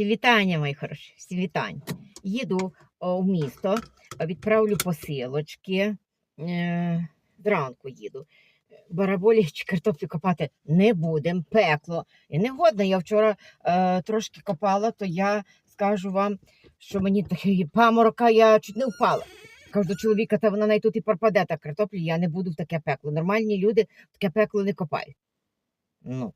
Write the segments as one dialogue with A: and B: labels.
A: Всі вітання, мої хороші, всі вітання. Їду в місто, відправлю посилочки. Е, зранку їду. Бараболі чи картоплю копати не будемо, пекло. І не годно. Я вчора е, трошки копала, то я скажу вам, що мені такий паморока, я чуть не впала. Кажу до чоловіка, та вона тут і пропаде та картоплі, я не буду в таке пекло. Нормальні люди в таке пекло не копають. Ну.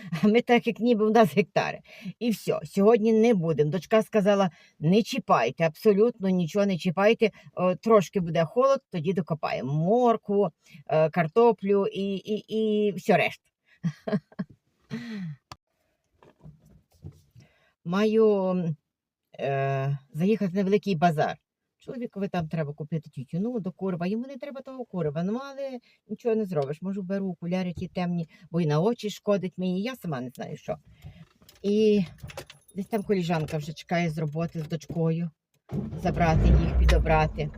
A: Ми так, як ніби у нас гектари. І все, сьогодні не будемо. Дочка сказала: не чіпайте, абсолютно нічого не чіпайте. Трошки буде холод, тоді докопаємо моркву, е, картоплю і, і, і все решта. Маю е, заїхати на великий базар. Чоловікові там треба купити тютюну до курва. Йому не треба того курва. Ну, але нічого не зробиш. Можу беру окуляри ті темні, бо і на очі шкодить мені. Я сама не знаю що. І десь там коліжанка вже чекає з роботи з дочкою. Забрати їх, підобрати.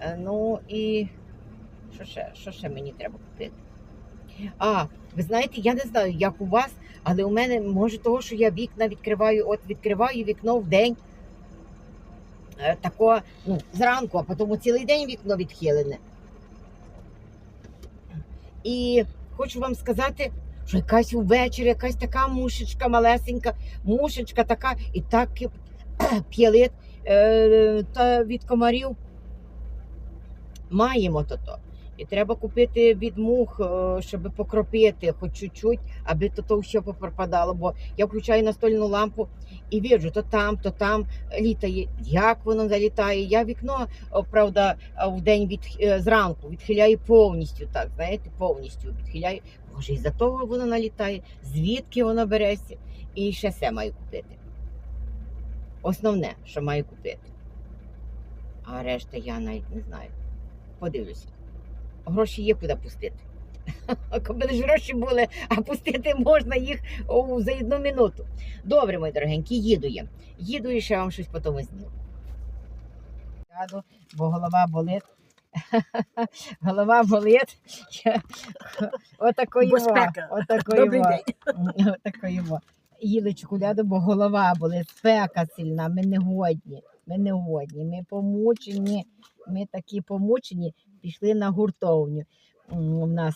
A: Е, Ну і що ще, що ще мені треба купити? А, ви знаєте, я не знаю, як у вас, але у мене може того, що я вікна відкриваю, от відкриваю вікно в день. Е, Тако, ну, зранку, а потім цілий день вікно відхилене. І хочу вам сказати, що якась увечері, якась така мушечка малесенька, мушечка така, і так п'ялить е, від комарів. Маємо то то. І треба купити від мух, е, щоб покропити хоч чуть-чуть, аби то, то все попропадало. Бо я включаю настольну лампу і бачу, то там, то там літає. Як воно залітає? Я вікно, правда, в день від, е, зранку відхиляю повністю, так, знаєте, повністю відхиляю. Боже, і за того воно налітає, звідки воно береться. І ще все маю купити. Основне, що маю купити. А решта я навіть не знаю. Подивлюся. Гроші є куди пустити. Коли ж гроші були, а пустити можна їх за одну минуту. Добре, мої дорогенькі, їду я. Їду і ще вам щось потім зніму. Бо голова болить. Голова болить. Отакої. Отакої. Їли чоколяду, бо голова болить, спека сильна, ми не годні. Ми не годні. Ми помучені. Ми такі помучені, пішли на гуртовню. У нас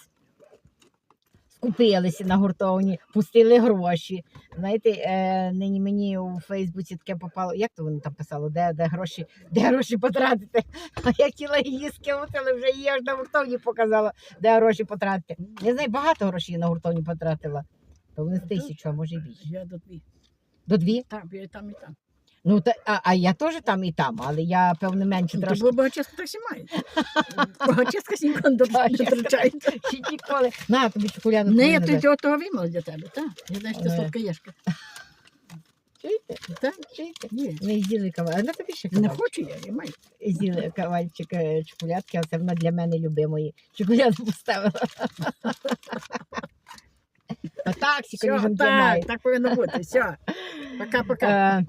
A: скупилися на гуртовні, пустили гроші. Знаєте, е, нині мені у Фейсбуці таке попало. Як то воно там писало? Де, де гроші, де гроші потратити? А я хотіла її скинути, але вже її аж на гуртовні показала, де гроші потратити. Я знаю, багато грошей на гуртовні потратила. То вони з тисячу, а може й більше.
B: Я до дві.
A: До дві?
B: Там, я там і там.
A: Ну, та, а, а я теж там і там, але я, певно, менше трошки.
B: то багаческа так всі мають. Багаческа не
A: Багаческа. Ще ніколи. На, тобі чоколяду.
B: Не, я тоді того вимала для тебе, так? Я знаю, що ти
A: Ага.
B: сладкоєшка.
A: Чуєте?
B: Так?
A: Чуєте?
B: Ні.
A: Ми з'їли каваль. А на тобі ще
B: Не хочу я, я маю.
A: З'їли кавальчик е, чоколядки, а це вона для мене любимої. Чоколяду поставила. А так, всі
B: Все, так, так повинно бути. Все. Пока-пока.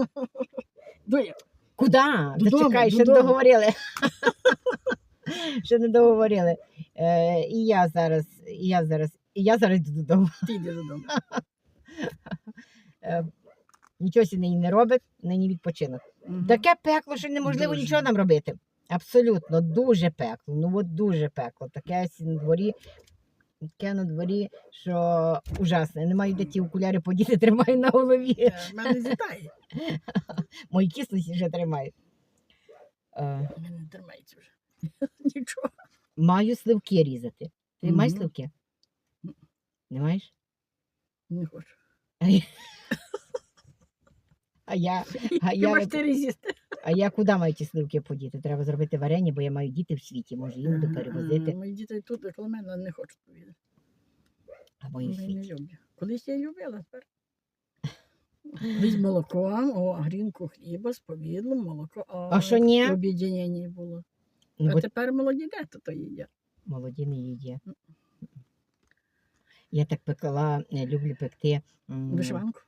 A: Е, Куди? Зачекай, ще не договорили. Ще не договорили. Е, і я зараз, і я зараз, і я зараз йду додому.
B: Ти йди додому.
A: Е, нічого сі нині не робить, нині відпочинок.
B: Мгм.
A: Таке пекло, що неможливо
B: Дуже.
A: нічого нам робити. Абсолютно, дуже пекло. Ну от дуже пекло. Таке сі на дворі, таке на дворі, що ужасне. Не маю де ті окуляри подіти, тримаю на голові.
B: У мене зітає.
A: Мої кислості вже тримають. Е,
B: мене не тримається вже. Нічого.
A: маю сливки різати. Ти маєш сливки? Не маєш?
B: Не хочу.
A: А я, а я,
B: ти
A: а я куди маю ті сливки подіти? Треба зробити варення, бо я маю діти в світі, може їм буду перевозити.
B: Мої діти тут коло мене не хочуть повідати.
A: А мої в
B: не
A: світі.
B: люблю. Колись я любила тепер. З молоком, о, грінку хліба з повідлом, молоко.
A: А що ні?
B: Об'єднання було.
A: Ну,
B: А
A: бо
B: тепер молоді де то їдять.
A: молоді не їдять. Я так пекла, е, люблю пекти. м,
B: Вишиванку.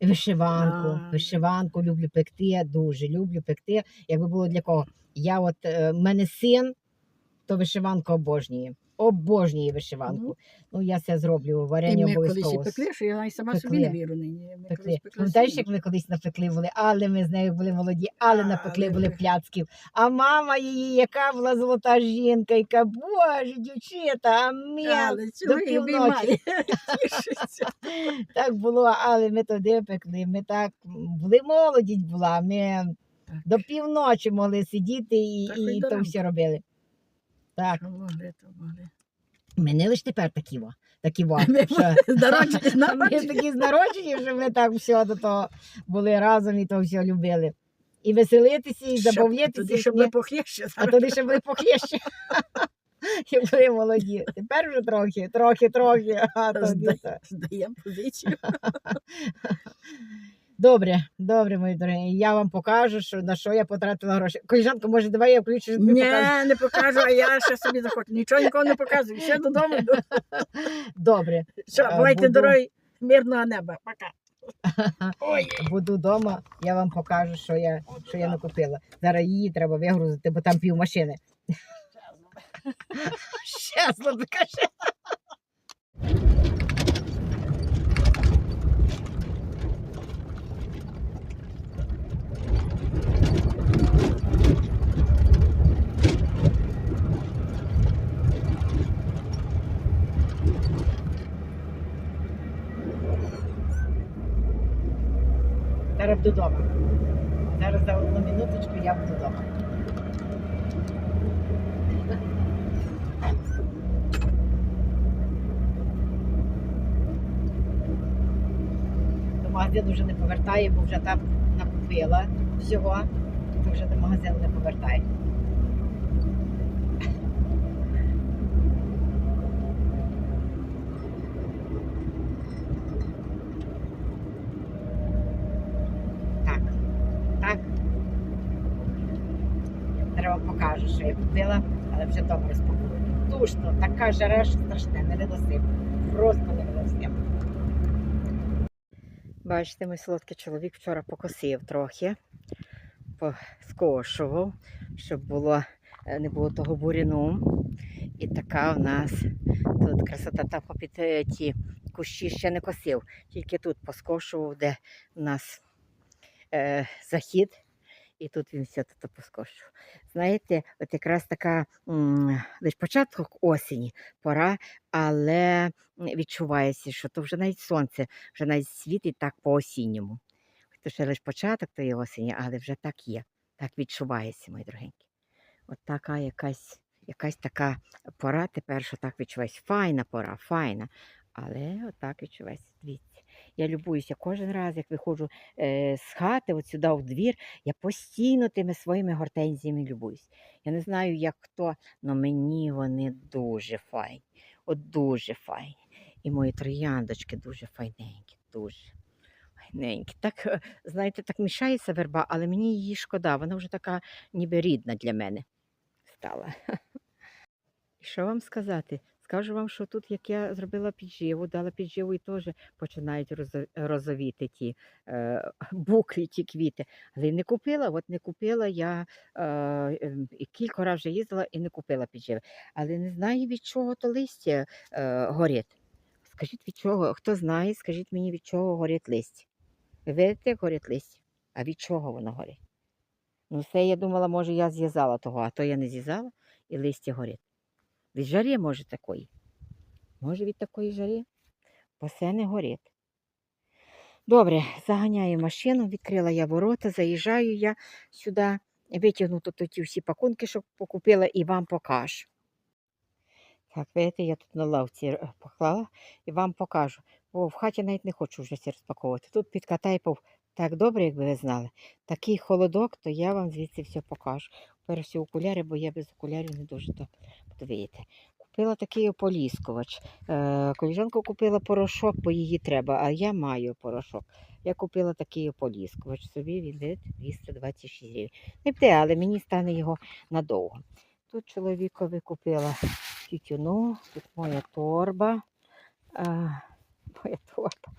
A: Вишиванку,
B: А.
A: вишиванку люблю пекти, дуже люблю пекти. Якби було для кого. Я от, е, в мене син, то вишиванку обожнює. Обожнює вишиванку. Ну, я це зроблю,
B: І
A: варення
B: ми колись і
A: обов'язково.
B: пекли, що я навіть сама собі не вірю нині. Ми
A: Пекли. Пам'ятаєш,
B: сильно.
A: як ми колись напекли були, але ми з нею були молоді, але
B: Але
A: напекли були
B: ви-
A: пляцків. А мама її, яка була золота жінка, яка, боже, дівчата.
B: Але цього і
A: півночі. Так було, але ми туди пекли. Ми так були молодість була. Ми
B: Так.
A: до півночі могли сидіти і,
B: Так,
A: і то все робили. Так,
B: могли, то могли.
A: ми не лише тепер такі во. Такі во.
B: Ми
A: Ми такі з що ми так все до того були разом і то все любили. І веселитися, і
B: Щоб-
A: забавлятися.
B: Тоді, щоб не.
A: А тоді ще були похлеще. І були молоді. Тепер вже трохи, трохи, трохи. А тоді
B: Зда- Здаємо позицію.
A: Добре, добре, мої дорогі. Я вам покажу, що, на що я потратила гроші. Коліжанка, може, давай я включу.
B: Ні, не покажу, а я ще собі захочу. Нічого нікому не показую. Ще додому йду.
A: Добре,
B: Все,
A: Е,
B: бувайте
A: буду.
B: дорогі, мирного неба. Пока. Ой.
A: буду вдома, я вам покажу, що я, що я накупила. Зараз її треба вигрузити, бо там пів машини. Щасно, покажи. Буду вдома. Зараз за одну минуточку я буду вдома. До магазину вже не повертає, бо вже там накупила всього, то вже до магазину не повертає. Я купила, але вже вдома розпакую. Душно, така жара, що страшне, не виносимо. Просто не виносимо. Бачите, мій солодкий чоловік вчора покосив трохи, поскошував, щоб було, е, не було того буряну. І така в нас тут красота та попід е, ті кущі ще не косив, тільки тут поскошував, де в нас е, захід, і тут він все тут поскошував. Знаєте, от якраз така лише початок осені, пора, але відчувається, що то вже навіть сонце, вже навіть світить так по-осінньому. То ще лише початок тої осені, але вже так є. Так відчувається, мої дорогенькі. От така якась, якась така пора тепер, що так відчувається. Файна пора, файна. Але отак відчувається. Дивіться. Я любуюся кожен раз, як виходжу е, з хати, от сюди в двір, я постійно тими своїми гортензіями любуюсь. Я не знаю, як хто, але мені вони дуже файні. От дуже файні. І мої трояндочки дуже файненькі, дуже файненькі. Так, е, знаєте, так мішається верба, але мені її шкода. Вона вже така ніби рідна для мене стала. І що вам сказати? Скажу вам, що тут, як я зробила підживу, дала підживу і теж починають розовіти ті е, буклі, ті квіти. Але не купила, от не купила я е, ем, кілька разів вже їздила і не купила підживи. Але не знаю, від чого то листя е, горить. Скажіть, від чого? Хто знає, скажіть мені, від чого горить листя. Ви видите, як горить листя? А від чого воно горить? Ну, це я думала, може, я зв'язала того, а то я не зв'язала і листя горить. Від жарі, може, такої. Може, від такої жарі? Бо все не горить. Добре, заганяю машину, відкрила я ворота, заїжджаю я сюди, витягну тут ті всі пакунки, що покупила, і вам покажу. Так, видите, я тут на лавці е, поклала і вам покажу. Бо в хаті навіть не хочу вже це розпаковувати. Тут під Катайпов так добре, якби ви знали. Такий холодок, то я вам звідси все покажу. Перші окуляри, бо я без окулярів не дуже то подивіться. Купила такий ополіскувач. Е, коліжанка купила порошок, бо її треба, а я маю порошок. Я купила такий ополіскувач. Собі він йде 226 гривень. Не те, але мені стане його надовго. Тут чоловікові купила тютюну, тут моя торба. А, моя торба.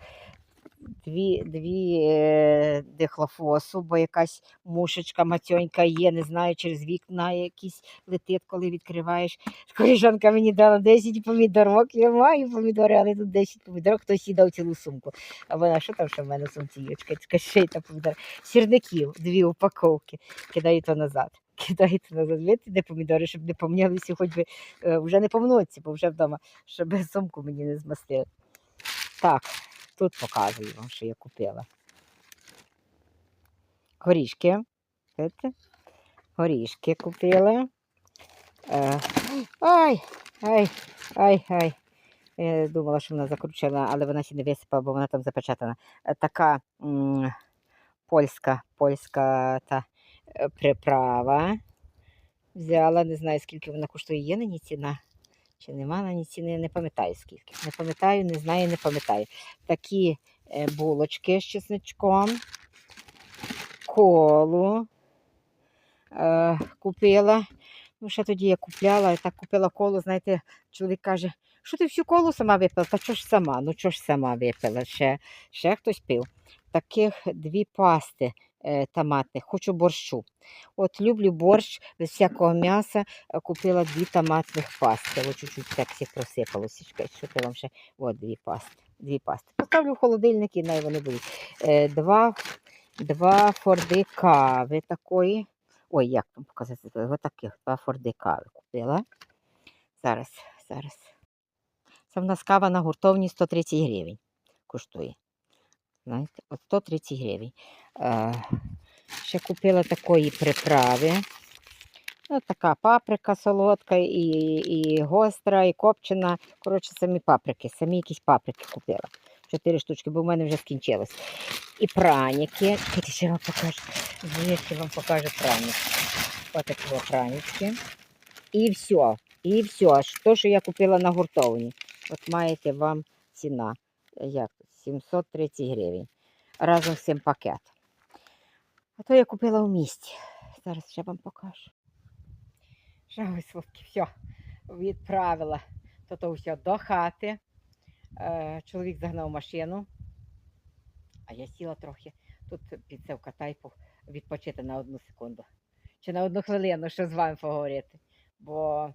A: Дві, дві е, дихлофосу, бо якась мушечка матьонька є, не знаю, через вікна якісь летить, коли відкриваєш. Коліжанка мені дала 10 помідорок, я маю помідори, але тут 10 помідорок, хтось їй дав цілу сумку. А вона, що там ще в мене сумці є? Чекай, ще й та помідори. Сірників, дві упаковки, кидаю то назад. Кидаю то назад, де помідори, щоб не помнялися, хоч би е, вже не помнуться, бо вже вдома, щоб сумку мені не змастили. Так, тут показую вам, що я купила. Горішки. Видите? Горішки купила. Е, ай, ай, ай, ай. Думала, що вона закручена, але вона ще не висипала, бо вона там запечатана. Е, Така польська, польська та е, приправа. Взяла, не знаю, скільки вона коштує, є на ній ціна. Чи нема на ній ціни, не пам'ятаю скільки. Не пам'ятаю, не знаю, не пам'ятаю. Такі е, булочки з чесничком, колу е, купила. Ну, ще тоді я купляла, я так купила колу, знаєте, чоловік каже, що ти всю колу сама випила? Та що ж сама? Ну що ж сама випила? Ще, ще хтось пив. Таких дві пасти томатних, хочу борщу. От люблю борщ без всякого м'яса. е, Купила дві томатних пасти. Ось чуть-чуть так всіх просипалося. Що ти вам ще? От дві пасти. Дві пасти. Поставлю в холодильник і най вони будуть. Е, два, два форди кави такої. Ой, як там показати? Ось таких два форди кави купила. Зараз, зараз. Це в нас кава на гуртовні 130 гривень коштує. Знаєте, от 130 гривень. Е, ще купила такої приправи. Ну, така паприка солодка, і, і гостра, і копчена. Коротше, самі паприки, самі якісь паприки купила. Чотири штучки, бо в мене вже скінчилось. І праніки. Чекайте, ще вам покажу. Звідки вам покажу праніки. Ось такі пранічки. І все. І все. То, що я купила на гуртовні. От маєте вам ціна. е, Як? Тут, 730 гривень. Разом з цим пакетом. А то я купила в місті. Зараз ще вам покажу. Жави сладкі, все, відправила то все до хати. Е, чоловік загнав машину, а я сіла трохи тут під це катайпу відпочити на одну секунду. Чи на одну хвилину, що з вами поговорити. Бо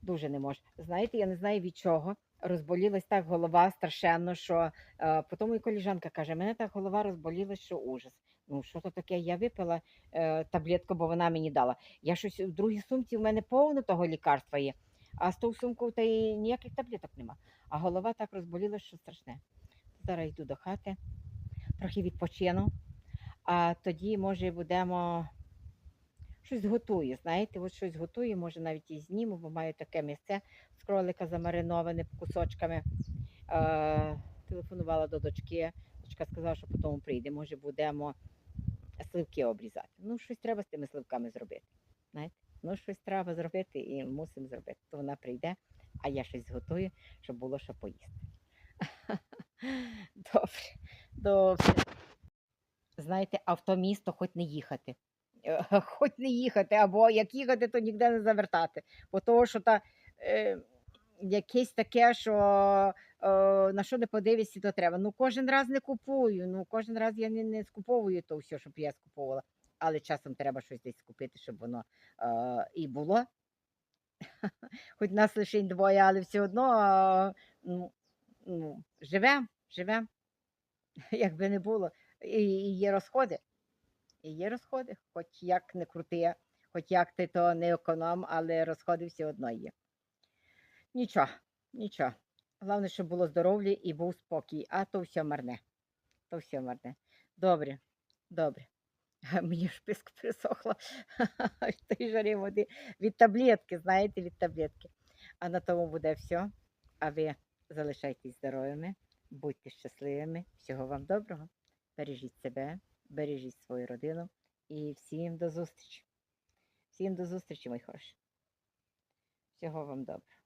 A: дуже не можу. Знаєте, я не знаю від чого. Розболілась так голова страшенно, що е, потім і коліжанка каже, мене так голова розболілась, що ужас. Ну, що то таке? Я випила е, таблетку, бо вона мені дала. Я щось в другій сумці, в мене повно того лікарства є, а з тою сумкою та й ніяких таблеток нема. А голова так розболілась, що страшне. Зараз йду до хати, трохи відпочину, а тоді, може, будемо щось готую. Знаєте, от щось готую, може навіть і зніму, бо маю таке місце з кролика замариноване кусочками. Е, телефонувала до дочки. Дочка сказала, що потім прийде. Може, будемо сливки обрізати. Ну, щось треба з тими сливками зробити. Знаєте? Ну, щось треба зробити і мусимо зробити. То вона прийде, а я щось зготую, щоб було що поїсти. Добре, добре. Знаєте, а місто хоч не їхати. Хоч не їхати, або як їхати, то ніде не завертати. Бо того, що та, е, якесь таке, що е, на що не подивишся, то треба. Ну, кожен раз не купую. Ну, кожен раз я не, не скуповую то все, щоб я скуповувала. Але часом треба щось десь купити, щоб воно е, і було. Хоч нас лише двоє, але все одно е, ну, ну, живемо, живемо. Якби не було. І, і є розходи. І є розходи, хоч як не крути, хоч як ти то не економ, але розходи все одно є. Нічого, нічого. Головне, щоб було здоров'я і був спокій, а то все марне. То все марне. Добре, добре. Мені ж писк присохла той жарі води від таблетки, знаєте, від таблетки. А на тому буде все. А ви залишайтесь здоровими, будьте щасливими. Всього вам доброго. Бережіть себе, бережіть свою родину і всім до зустрічі. Всім до зустрічі, мої хороші. Всього вам доброго.